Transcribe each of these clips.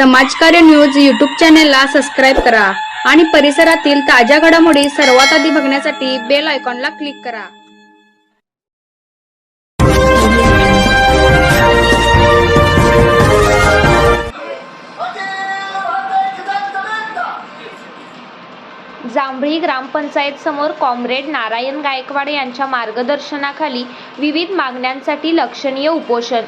समाजकार्य news YouTube चॅनेलला subscribe करा आणि परिसरातील ताज्या घडामोडी सर्वात आधी बघण्यासाठी बेल आयकॉनला क्लिक करा. जांभळी ग्रामपंचायत समोर कॉम्रेड नारायण गायकवाड यांच्या मार्गदर्शनाखाली विविध मागण्यांसाठी लक्षणीय उपोषण.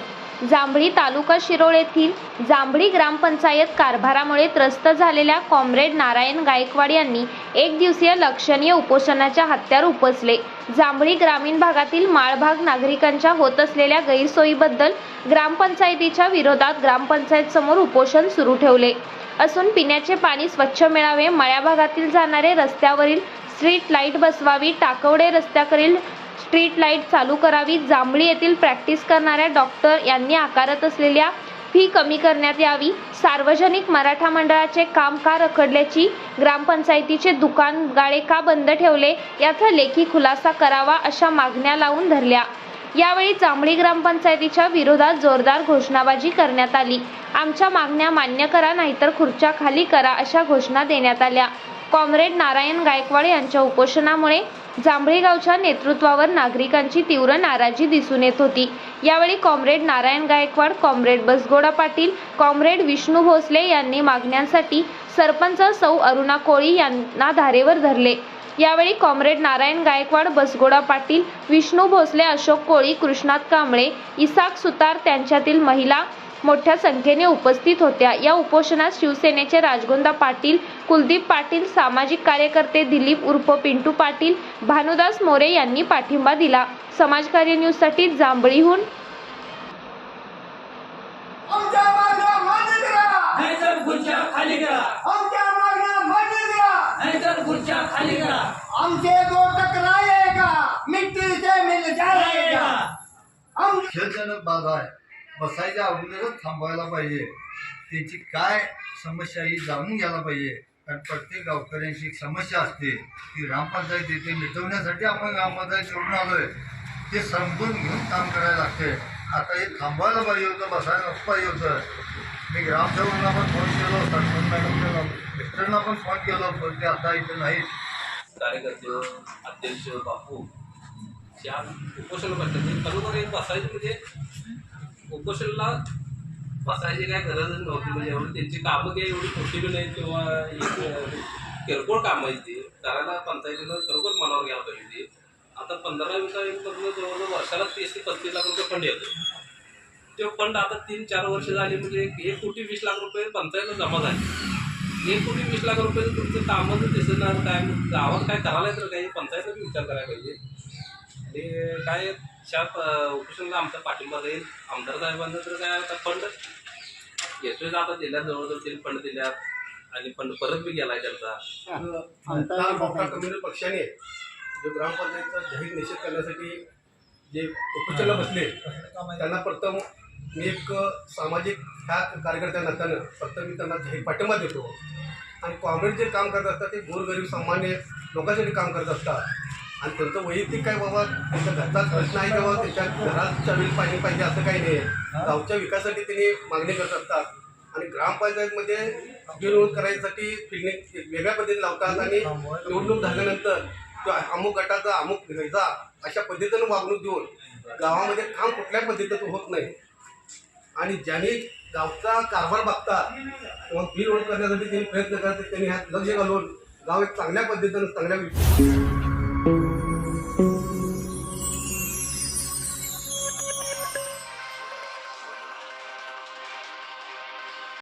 जांभळी तालुका शिरोळ येथील जांभळी ग्रामपंचायत कारभारामुळे त्रस्त झालेल्या कॉम्रेड नारायण गायकवाड यांनी एक दिवसीय लक्षणीय उपोषणाच्या हत्यार उपसले. जांभळी ग्रामीण भागातील माळभाग नागरिकांच्या होत असलेल्या गैरसोयीबद्दल ग्रामपंचायतीच्या विरोधात ग्रामपंचायत समोर उपोषण सुरू ठेवले. असून पिण्याचे पाणी स्वच्छ मिळावे मळ्या भागातील जाणारे रस्त्यावरील स्ट्रीट लाइट बसवावी टाकवडे रस्त्याकडील स्ट्रीट लाइट चालू करावी जांभळी येथील प्रॅक्टिस करणाऱ्या डॉक्टर यांनी आकारत असलेल्या फी कमी करण्यात यावी. सार्वजनिक मराठा मंडळाचे काम का रखडल्याची ग्रामपंचायतीचे दुकान गाळे का बंद ठेवले याचा लेखी खुलासा करावा अशा मागण्या लावून धरल्या. यावेळी जांभळी ग्रामपंचायतीच्या विरोधात जोरदार घोषणाबाजी करण्यात आली. आमच्या मागण्या मान्य करा नाहीतर खुर्च्या खाली करा अशा घोषणा देण्यात आल्या. कॉम्रेड नारायण गायकवाड यांच्या उपोषणामुळे जांभळी गावच्या नेतृत्वावर नागरिकांची तीव्र नाराजी दिसून येत होती. यावेळी comrade Narayan Gaikwad comrade Basgonda Patil comrade Vishnu Bhosale यांनी मागण्यांसाठी सरपंच सौ अरुणा कोळी यांना धारेवर धरले. यावेळी कॉम्रेड नारायण गायकवाड बसगोडा पाटील विष्णू भोसले अशोक कोळी कृष्णात कांबळे इसाक सुतार त्यांच्यातील महिला मोठ्या संख्येने उपस्थित होत्या. या उपोषणात शिवसेनेचे राजगोंदा पाटील कुलदीप पाटील सामाजिक कार्यकर्ते दिलीप उर्फ पिंटू पाटील भानुदास मोरे यांनी पाठिंबा दिला. समाजकार्य न्यूजसाठी जांभळीहून हमसे टकराएगा मिट्टी से मिल जाएगा हम आहे. बसायच्या अगोदरच थांबवायला पाहिजे. त्याची काय समस्या ही जाणून घ्यायला पाहिजे. कारण प्रत्येक गावकऱ्यांची एक समस्या असते. ती ग्रामपंचायत येते मिटवण्यासाठी आपण ग्रामपंचायत निवडून आलोय. ते समजून घेऊन काम करायला लागते. आता हे थांबवायला पाहिजे होतं बसायला नको पाहिजे होतं. मी ग्रामसेवकांना पण फोन केलो सरपंच मॅडमला मित्रांना पण फोन केला पण ते आता इथे नाहीत. कार्यकर्ते हो, अध्यक्ष बापू त्या उपोषण करतात. खरोखर एक बसायचं म्हणजे उपोषणला बसायची काय गरजच नव्हती. म्हणजे एवढी त्यांची कामं काही एवढी मोठी बी नाही किंवा किरकोळ कामं आहेत ती. करायला पंचायतीनं खरोखर मनावर घ्यावं पाहिजे ती. आता पंधरा वीसा जवळजवळ वर्षाला तीस ते पस्तीस लाख रुपये फंड येतो तो फंड आता तीन चार वर्ष झाली म्हणजे एक- कोटी वीस लाख रुपये पंचायतला जमा झाले. एक कोटी वीस लाख रुपये तुमचं कामं जर दिसणार काय गावात काय करायला तर काही पंचायतला विचार करायला पाहिजे. आणि काय ह्या प- उपोषणाला आमचा पाठिंबा राहील आमदार साहेबांना तर काय आता फंड येतोय आता दिल्यात जवळजवळ तीन फंड दिल्यात आणि फंड परत बी गेलाय त्यांचा. कम्युनिस्ट पक्षाने जो ग्रामपंचायतचा जाहीर निषेध करण्यासाठी जे उपोषणाला बसले त्यांना प्रथम मी एक सामाजिक ह्या कार्यकर्त्या नात्यानं प्रथम मी त्यांना जाहीर पाठिंबा देतो. आणि काँग्रेस जे काम करत असतात ते गोरगरीब सामान्य लोकांसाठी काम करत असतात. आणि त्यांचं वैयक्तिक काय बाबा त्यांच्या घरचा प्रश्न आहे किंवा त्यांच्या घराच्या वेळी पाणी पाहिजे असं काही नाही. गावच्या विकासासाठी त्यांनी मागणी करत असतात. आणि ग्रामपंचायतमध्ये निवडणूक करायसाठी फिरणे वेगळ्या पद्धतीने लावतात आणि निवडणूक झाल्यानंतर तो अमुक गटाचा अमुक ह्याचा अशा पद्धतीनं वागणूक देऊन गावामध्ये काम कुठल्या पद्धतीचं होत नाही. आणि ज्यांनी गावचा कारभार बघतात किंवा बिल ओळख करण्यासाठी त्यांनी प्रयत्न करतात त्यांनी ह्यात लक्ष घालून गाव एक चांगल्या पद्धतीनं चांगल्या thank you